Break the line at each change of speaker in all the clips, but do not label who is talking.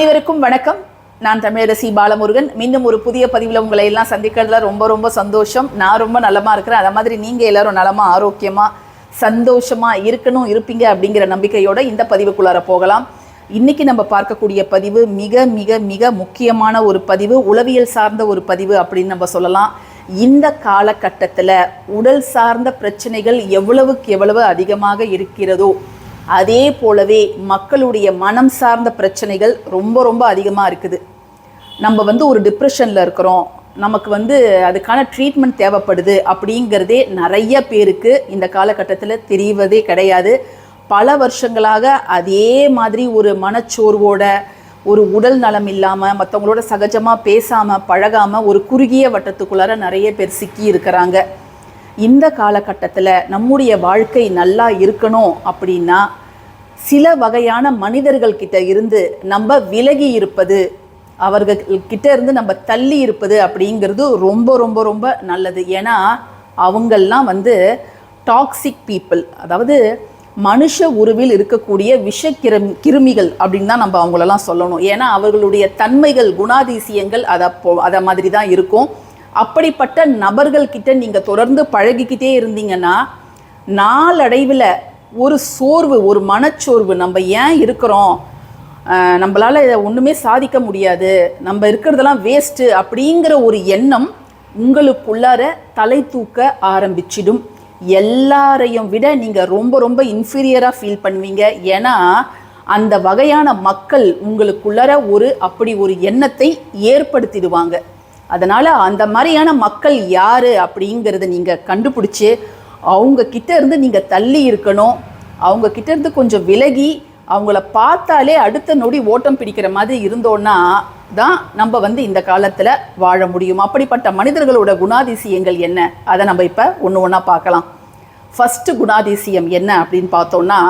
அனைவருக்கும் வணக்கம். நான் தமிழரசி பாலமுருகன். மீண்டும் ஒரு புதிய பதிவில் உங்களை எல்லாம் சந்திக்கிறதுல ரொம்ப ரொம்ப சந்தோஷம். நான் ரொம்ப நலமா இருக்கிறேன். அதை மாதிரி நீங்க எல்லாரும் நலமா ஆரோக்கியமா சந்தோஷமா இருக்கணும் இருப்பீங்க அப்படிங்கிற நம்பிக்கையோட இந்த பதிவுக்குள்ளார போகலாம். இன்னைக்கு நம்ம பார்க்கக்கூடிய பதிவு மிக மிக மிக முக்கியமான ஒரு பதிவு உளவியல் சார்ந்த ஒரு பதிவு அப்படின்னு நம்ம சொல்லலாம். இந்த காலகட்டத்தில் உடல் சார்ந்த பிரச்சனைகள் எவ்வளவுக்கு எவ்வளவு அதிகமாக இருக்கிறதோ அதே போலவே மக்களுடைய மனம் சார்ந்த பிரச்சனைகள் ரொம்ப ரொம்ப அதிகமாக இருக்குது. நம்ம வந்து ஒரு டிப்ரெஷனில் இருக்கிறோம். நமக்கு வந்து அதுக்கான ட்ரீட்மெண்ட் தேவைப்படுது அப்படிங்கிறதே நிறைய பேருக்கு இந்த காலகட்டத்தில் தெரிவதே கிடையாது. பல வருஷங்களாக அதே மாதிரி ஒரு மனச்சோர்வோட ஒரு உடல் நலம் இல்லாமல் மற்றவங்களோட சகஜமாக பேசாமல் பழகாமல் ஒரு குறுகிய வட்டத்துக்குள்ளார நிறைய பேர் சிக்கி இருக்கிறாங்க. இந்த காலகட்டத்தில் நம்முடைய வாழ்க்கை நல்லா இருக்கணும் அப்படின்னா சில வகையான மனிதர்கள் கிட்ட இருந்து நம்ம விலகி இருப்பது அவர்கள் கிட்ட இருந்து நம்ம தள்ளி இருப்பது அப்படிங்கிறது ரொம்ப ரொம்ப ரொம்ப நல்லது. ஏன்னா அவங்கெல்லாம் வந்து டாக்ஸிக் பீப்புள் அதாவது மனுஷ உருவில் இருக்கக்கூடிய விஷ கிருமி கிருமிகள் அப்படின்னு தான் நம்ம அவங்களெல்லாம் சொல்லணும். ஏன்னா அவர்களுடைய தன்மைகள் குணாதிசயங்கள் அதை போ அதை மாதிரி தான் இருக்கும். அப்படிப்பட்ட நபர்கள் கிட்ட நீங்கள் தொடர்ந்து பழகிக்கிட்டே இருந்தீங்கன்னா நாளடைவில் ஒரு சோர்வு ஒரு மனச்சோர்வு. நம்ம ஏன் இருக்கிறோம்? நம்மளால் இதை ஒன்றுமே சாதிக்க முடியாது. நம்ம இருக்கிறதெல்லாம் வேஸ்ட்டு அப்படிங்கிற ஒரு எண்ணம் உங்களுக்குள்ளார தலை தூக்க ஆரம்பிச்சிடும். எல்லாரையும் விட நீங்கள் ரொம்ப ரொம்ப இன்ஃபீரியராக ஃபீல் பண்ணுவீங்க. ஏன்னா அந்த வகையான மக்கள் உங்களுக்குள்ளார ஒரு அப்படி ஒரு எண்ணத்தை ஏற்படுத்திடுவாங்க. அதனால் அந்த மாதிரியான மக்கள் யார் அப்படிங்கிறத நீங்கள் கண்டுபிடிச்சி அவங்க கிட்ட இருந்து நீங்கள் தள்ளி இருக்கணும். அவங்க கிட்ட இருந்து கொஞ்சம் விலகி அவங்கள பார்த்தாலே அடுத்த நொடி ஓட்டம் பிடிக்கிற மாதிரி இருந்தோன்னா தான் நம்ம வந்து இந்த காலத்தில் வாழ முடியும். அப்படிப்பட்ட மனிதர்களோட குணாதிசயங்கள் என்ன? அதை நம்ம இப்போ ஒன்று ஒன்றா பார்க்கலாம். ஃபஸ்ட்டு குணாதிசயம் என்ன அப்படின்னு பார்த்தோன்னா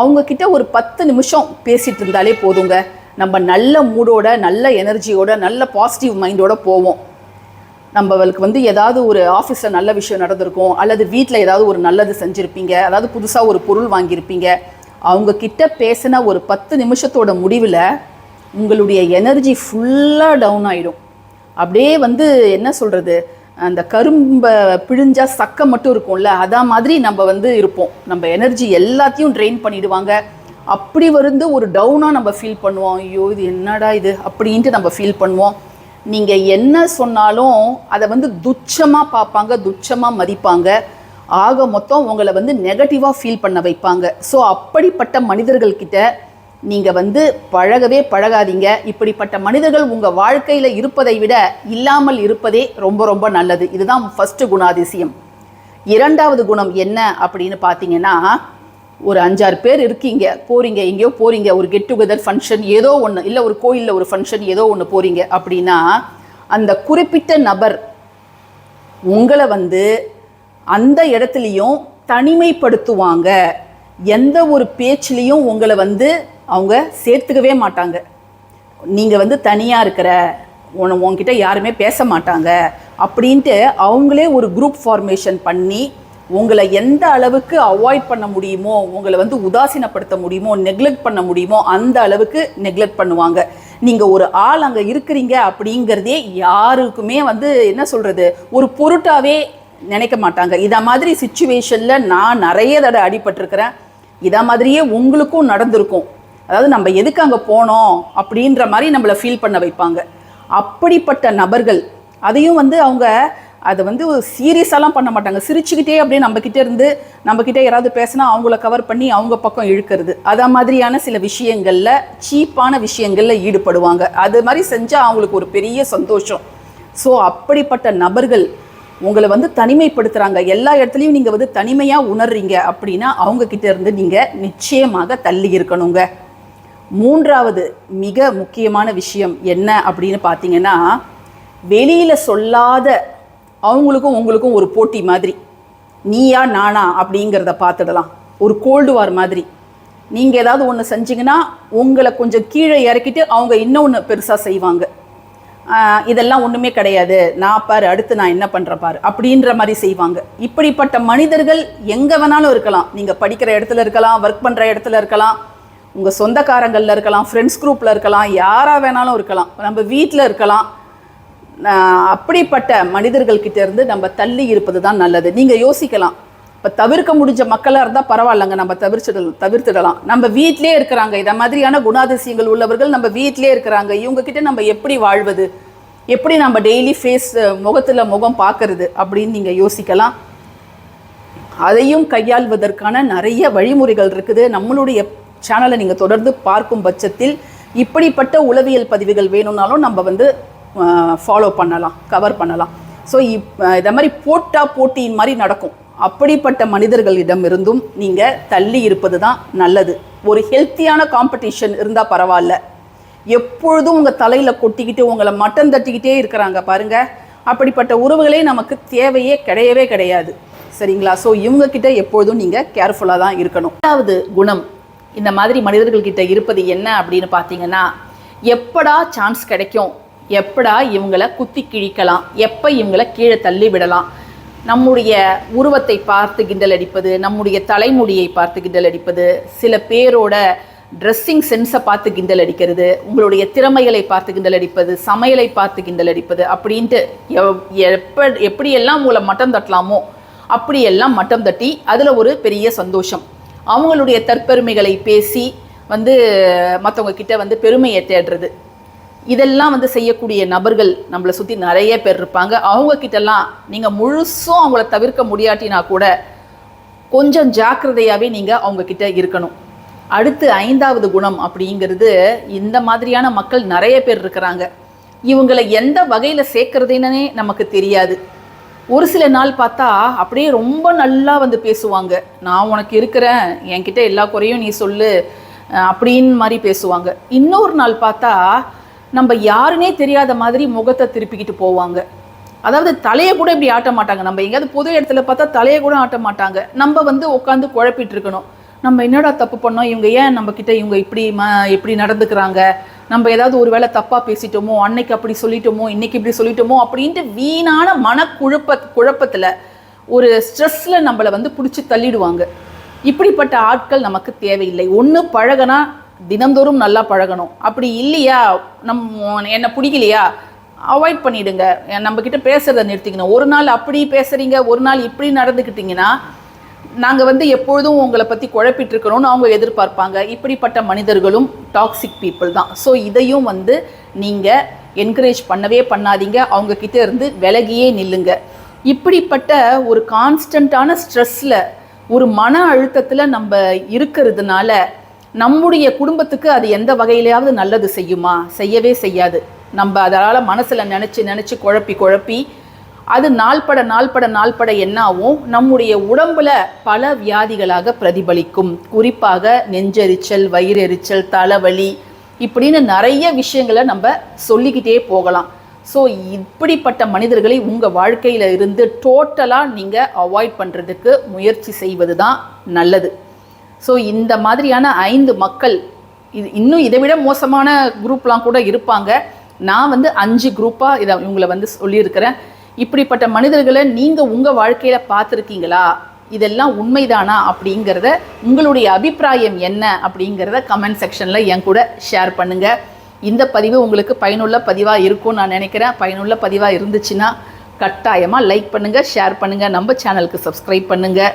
அவங்க கிட்ட ஒரு பத்து நிமிஷம் பேசிட்டு இருந்தாலே போதுங்க. நம்ம நல்ல மூடோட நல்ல எனர்ஜியோட நல்ல பாசிட்டிவ் மைண்டோட போவோம். நம்மளுக்கு வந்து ஏதாவது ஒரு ஆஃபீஸில் நல்ல விஷயம் நடந்திருக்கும் அல்லது வீட்டில் ஏதாவது ஒரு நல்லது செஞ்சுருப்பீங்க அதாவது புதுசாக ஒரு பொருள் வாங்கியிருப்பீங்க அவங்க கிட்ட பேசின ஒரு பத்து நிமிஷத்தோட முடிவில் உங்களுடைய எனர்ஜி ஃபுல்லாக டவுன் ஆகிடும் அப்படியே வந்து என்ன சொல்கிறது அந்த கரும்பை பிழிஞ்சா சக்கை மட்டும் இருக்கும்ல அதான் மாதிரி நம்ம வந்து இருப்போம். நம்ம எனர்ஜி எல்லாத்தையும் ட்ரெயின் பண்ணிடுவாங்க. அப்படி வந்து ஒரு டவுனாக நம்ம ஃபீல் பண்ணுவோம். ஐயோ இது என்னடா இது? அப்படின்ட்டு நம்ம ஃபீல் பண்ணுவோம். நீங்கள் என்ன சொன்னாலும் அதை வந்து துச்சமாக பார்ப்பாங்க துச்சமாக மதிப்பாங்க. ஆக மொத்தம் உங்களை வந்து நெகட்டிவாக ஃபீல் பண்ண வைப்பாங்க. ஸோ அப்படிப்பட்ட மனிதர்கள்கிட்ட நீங்கள் வந்து பழகவே பழகாதீங்க. இப்படிப்பட்ட மனிதர்கள் உங்கள் வாழ்க்கையில் இருப்பதை விட இல்லாமல் இருப்பதே ரொம்ப ரொம்ப நல்லது. இதுதான் ஃபஸ்ட்டு குணாதிசயம். இரண்டாவது குணம் என்ன அப்படின்னு பார்த்தீங்கன்னா ஒரு அஞ்சாறு பேர் இருக்கீங்க போறீங்க எங்கேயோ போறீங்க ஒரு கெட் டுகெதர் ஃபங்க்ஷன் ஏதோ ஒன்று இல்லை ஒரு கோயிலில் ஒரு ஃபங்க்ஷன் ஏதோ ஒன்று போறீங்க அப்படின்னா அந்த குறிப்பிட்ட நபர் உங்களை வந்து அந்த இடத்துலையும் தனிமைப்படுத்துவாங்க. எந்த ஒரு பேச்சுலேயும் உங்களை வந்து அவங்க சேர்த்துக்கவே மாட்டாங்க. நீங்கள் வந்து தனியாக இருக்கிற உன் உங்ககிட்ட யாருமே பேச மாட்டாங்க அப்படின்ட்டு அவங்களே ஒரு குரூப் ஃபார்மேஷன் பண்ணி உங்களை எந்த அளவுக்கு அவாய்ட் பண்ண முடியுமோ உங்களை வந்து உதாசீனப்படுத்த முடியுமோ நெக்லெக்ட் பண்ண முடியுமோ அந்த அளவுக்கு நெக்லெக்ட் பண்ணுவாங்க. நீங்கள் ஒரு ஆள் அங்கே இருக்கிறீங்க அப்படிங்கிறதே யாருக்குமே வந்து என்ன சொல்கிறது ஒரு பொருட்டாகவே நினைக்க மாட்டாங்க. இதை மாதிரி சுச்சுவேஷனில் நான் நிறைய தடவை அடிபட்டிருக்கிறேன். இதை மாதிரியே உங்களுக்கும் நடந்திருக்கும். அதாவது நம்ம எதுக்கு அங்கே போனோம் அப்படின்ற மாதிரி நம்மளை ஃபீல் பண்ண வைப்பாங்க. அப்படிப்பட்ட நபர்கள் அதையும் வந்து அவங்க அதை வந்து சீரியஸாலாம் பண்ண மாட்டாங்க. சிரிச்சுக்கிட்டே அப்படியே நம்ம இருந்து நம்ம யாராவது பேசினா அவங்கள கவர் பண்ணி அவங்க பக்கம் இழுக்கிறது. அதை மாதிரியான சில விஷயங்களில் சீப்பான விஷயங்களில் ஈடுபடுவாங்க. அது மாதிரி செஞ்சால் அவங்களுக்கு ஒரு பெரிய சந்தோஷம். ஸோ அப்படிப்பட்ட நபர்கள் உங்களை வந்து தனிமைப்படுத்துகிறாங்க எல்லா இடத்துலையும் நீங்கள் வந்து தனிமையாக உணர்றீங்க அப்படின்னா அவங்கக்கிட்ட இருந்து நீங்கள் நிச்சயமாக தள்ளி இருக்கணுங்க. மூன்றாவது மிக முக்கியமான விஷயம் என்ன அப்படின்னு பார்த்தீங்கன்னா வெளியில் சொல்லாத அவங்களுக்கும் உங்களுக்கும் ஒரு போட்டி மாதிரி. நீயா நானா அப்படிங்கிறத பார்த்துடலாம். ஒரு கோல்டு வார் மாதிரி. நீங்கள் ஏதாவது ஒன்று செஞ்சிங்கன்னா உங்களை கொஞ்சம் கீழே இறக்கிட்டு அவங்க இன்னொன்று பெருசாக செய்வாங்க. இதெல்லாம் ஒன்றுமே கிடையாது. நான் பாரு அடுத்து நான் என்ன பண்ணுறேன் பாரு அப்படின்ற மாதிரி செய்வாங்க. இப்படிப்பட்ட மனிதர்கள் எங்கே வேணாலும் இருக்கலாம். நீங்கள் படிக்கிற இடத்துல இருக்கலாம் ஒர்க் பண்ணுற இடத்துல இருக்கலாம் உங்கள் சொந்தக்காரங்களில் இருக்கலாம் ஃப்ரெண்ட்ஸ் குரூப்பில் இருக்கலாம் யாராக வேணாலும் இருக்கலாம். நம்ம வீட்டில் இருக்கலாம். அப்படிப்பட்ட மனிதர்கள்கிட்ட இருந்து நம்ம தள்ளி இருப்பது தான் நல்லது. நீங்கள் யோசிக்கலாம். இப்போ தவிர்க்க முடிஞ்ச மக்களாக இருந்தால் பரவாயில்லைங்க நம்ம தவிர்ச்சிடலாம் தவிர்த்துடலாம். நம்ம வீட்டிலே இருக்கிறாங்க. இதை மாதிரியான குணாதிசயங்கள் உள்ளவர்கள் நம்ம வீட்டிலே இருக்கிறாங்க. இவங்க கிட்ட நம்ம எப்படி வாழ்வது? எப்படி நம்ம டெய்லி ஃபேஸ் முகத்தில் முகம் பார்க்கறது அப்படின்னு நீங்கள் யோசிக்கலாம். அதையும் கையாள்வதற்கான நிறைய வழிமுறைகள் இருக்குது. நம்மளுடைய சேனலை நீங்கள் தொடர்ந்து பார்க்கும் பட்சத்தில் இப்படிப்பட்ட உளவியல் பதிவுகள் வேணும்னாலும் நம்ம வந்து ஃபாலோ பண்ணலாம் கவர் பண்ணலாம். ஸோ இப் இதை மாதிரி போட்டா போட்டியின் மாதிரி நடக்கும். அப்படிப்பட்ட மனிதர்களிடம் இருந்தும் நீங்கள் தள்ளி இருப்பது தான் நல்லது. ஒரு ஹெல்த்தியான காம்படிஷன் இருந்தால் பரவாயில்ல. எப்பொழுதும் உங்கள் தலையில் கொட்டிக்கிட்டு உங்களை மட்டன் தட்டிக்கிட்டே இருக்கிறாங்க பாருங்கள் அப்படிப்பட்ட உறவுகளே நமக்கு தேவையே கிடையவே கிடையாது. சரிங்களா? ஸோ இவங்கக்கிட்ட எப்பொழுதும் நீங்கள் கேர்ஃபுல்லாக தான் இருக்கணும். ரெண்டாவது குணம். இந்த மாதிரி மனிதர்கள்கிட்ட இருப்பது என்ன அப்படின்னு பார்த்தீங்கன்னா எப்படா சான்ஸ் கிடைக்கும்? எப்படா இவங்களை குத்தி கிழிக்கலாம்? எப்போ இவங்களை கீழே தள்ளி விடலாம்? நம்முடைய உருவத்தை பார்த்து கிண்டல் அடிப்பது நம்முடைய தலைமுடியை பார்த்து கிண்டல் அடிப்பது சில பேரோட ட்ரெஸ்ஸிங் சென்ஸை பார்த்து கிண்டல் அடிக்கிறது உங்களுடைய திறமைகளை பார்த்து கிண்டல் அடிப்பது சமையலை பார்த்து கிண்டல் அடிப்பது அப்படின்ட்டு எவ்- எப்படியெல்லாம் உங்களை மட்டம் தட்டலாமோ அப்படியெல்லாம் மட்டம் தட்டி அதில் ஒரு பெரிய சந்தோஷம். அவங்களுடைய தற்பெருமைகளை பேசி வந்து மற்றவங்க கிட்ட வந்து பெருமையை தேடுறது. இதெல்லாம் வந்து செய்யக்கூடிய நபர்கள் நம்மளை சுற்றி நிறைய பேர் இருப்பாங்க. அவங்க கிட்டலாம் நீங்கள் முழுசும் அவங்கள தவிர்க்க முடியாட்டினா கூட கொஞ்சம் ஜாக்கிரதையாகவே நீங்கள் அவங்க கிட்ட இருக்கணும். அடுத்து ஐந்தாவது குணம் அப்படிங்கிறது இந்த மாதிரியான மக்கள் நிறைய பேர் இருக்கிறாங்க. இவங்களை எந்த வகையில் சேர்க்கறதுன்னே நமக்கு தெரியாது. ஒரு சில நாள் பார்த்தா அப்படியே ரொம்ப நல்லா வந்து பேசுவாங்க. நான் உனக்கு இருக்கிறேன் என்கிட்ட எல்லா குறையும் நீ சொல்லு அப்படின்னு மாதிரி பேசுவாங்க. இன்னொரு நாள் பார்த்தா நம்ம யாருனே தெரியாத மாதிரி முகத்தை திருப்பிக்கிட்டு போவாங்க. அதாவது தலையை கூட இப்படி ஆட்ட மாட்டாங்க. நம்ம எங்கேயாவது பொது இடத்துல பார்த்தா தலையை கூட ஆட்ட மாட்டாங்க. நம்ம வந்து உட்காந்து குழப்பிட்டு இருக்கணும். நம்ம என்னடா தப்பு பண்ணோம்? இவங்க ஏன் நம்ம கிட்ட இவங்க இப்படி ம இப்படி நடந்துக்கிறாங்க? நம்ம ஏதாவது ஒரு வேளை தப்பாக பேசிட்டோமோ? அன்னைக்கு அப்படி சொல்லிட்டோமோ? இன்னைக்கு இப்படி சொல்லிட்டோமோ? அப்படின்ட்டு வீணான மனக்குழப்ப குழப்பத்தில் ஒரு ஸ்ட்ரெஸ்ஸில் நம்மளை வந்து பிடிச்சி தள்ளிடுவாங்க. இப்படிப்பட்ட ஆட்கள் நமக்கு தேவையில்லை. ஒன்று பழகனா தினந்தோறும் நல்லா பழகணும். அப்படி இல்லையா? நம் என்னை பிடிக்கலையா? அவாய்ட் பண்ணிடுங்க. நம்மக்கிட்ட பேசுகிறத நிறுத்திக்கணும். ஒரு நாள் அப்படி பேசுறீங்க ஒரு நாள் இப்படி நடந்துக்கிட்டிங்கன்னா நாங்கள் வந்து எப்பொழுதும் உங்களை பற்றி குழப்பிட்டுருக்கணும்னு அவங்க எதிர்பார்ப்பாங்க. இப்படிப்பட்ட மனிதர்களும் டாக்ஸிக் பீப்புள் தான். ஸோ இதையும் வந்து நீங்கள் என்கரேஜ் பண்ணவே பண்ணாதீங்க. அவங்கக்கிட்ட இருந்து விலகியே நில்லுங்க. இப்படிப்பட்ட ஒரு கான்ஸ்டண்ட்டான ஸ்ட்ரெஸ்ஸில் ஒரு மன அழுத்தத்தில் நம்ம இருக்கிறதுனால நம்முடைய குடும்பத்துக்கு அது எந்த வகையிலையாவது நல்லது செய்யுமா? செய்யவே செய்யாது. நம்ம அதனால் மனசில் நினச்சி நினச்சி குழப்பி குழப்பி அது நாள்பட நாள்பட நாள்பட என்னாவும் நம்முடைய உடம்புல பல வியாதிகளாக பிரதிபலிக்கும். குறிப்பாக நெஞ்செரிச்சல் வயிறெரிச்சல் தலைவலி இப்படின்னு நிறைய விஷயங்களை நம்ம சொல்லிக்கிட்டே போகலாம். ஸோ இப்படிப்பட்ட மனிதர்களை உங்கள் வாழ்க்கையில் இருந்து டோட்டலாக நீங்கள் அவாய்ட் பண்ணுறதுக்கு முயற்சி செய்வது தான் நல்லது. ஸோ இந்த மாதிரியான ஐந்து மக்கள் இது இன்னும் இதை விட மோசமான குரூப்லாம் கூட இருப்பாங்க. நான் வந்து அஞ்சு குரூப்பாக இதை இவங்களை வந்து சொல்லியிருக்கிறேன். இப்படிப்பட்ட மனிதர்களை நீங்கள் உங்கள் வாழ்க்கையில் பார்த்துருக்கீங்களா? இதெல்லாம் உண்மைதானா அப்படிங்கிறத உங்களுடைய அபிப்பிராயம் என்ன அப்படிங்கிறத கமெண்ட் செக்ஷனில் என் கூட ஷேர் பண்ணுங்கள் இந்த பதிவு உங்களுக்கு பயனுள்ள பதிவாக இருக்கும்னு நான் நினைக்கிறேன். பயனுள்ள பதிவாக இருந்துச்சுன்னா கட்டாயமாக லைக் பண்ணுங்கள் ஷேர் பண்ணுங்கள் நம்ம சேனலுக்கு சப்ஸ்கிரைப் பண்ணுங்கள்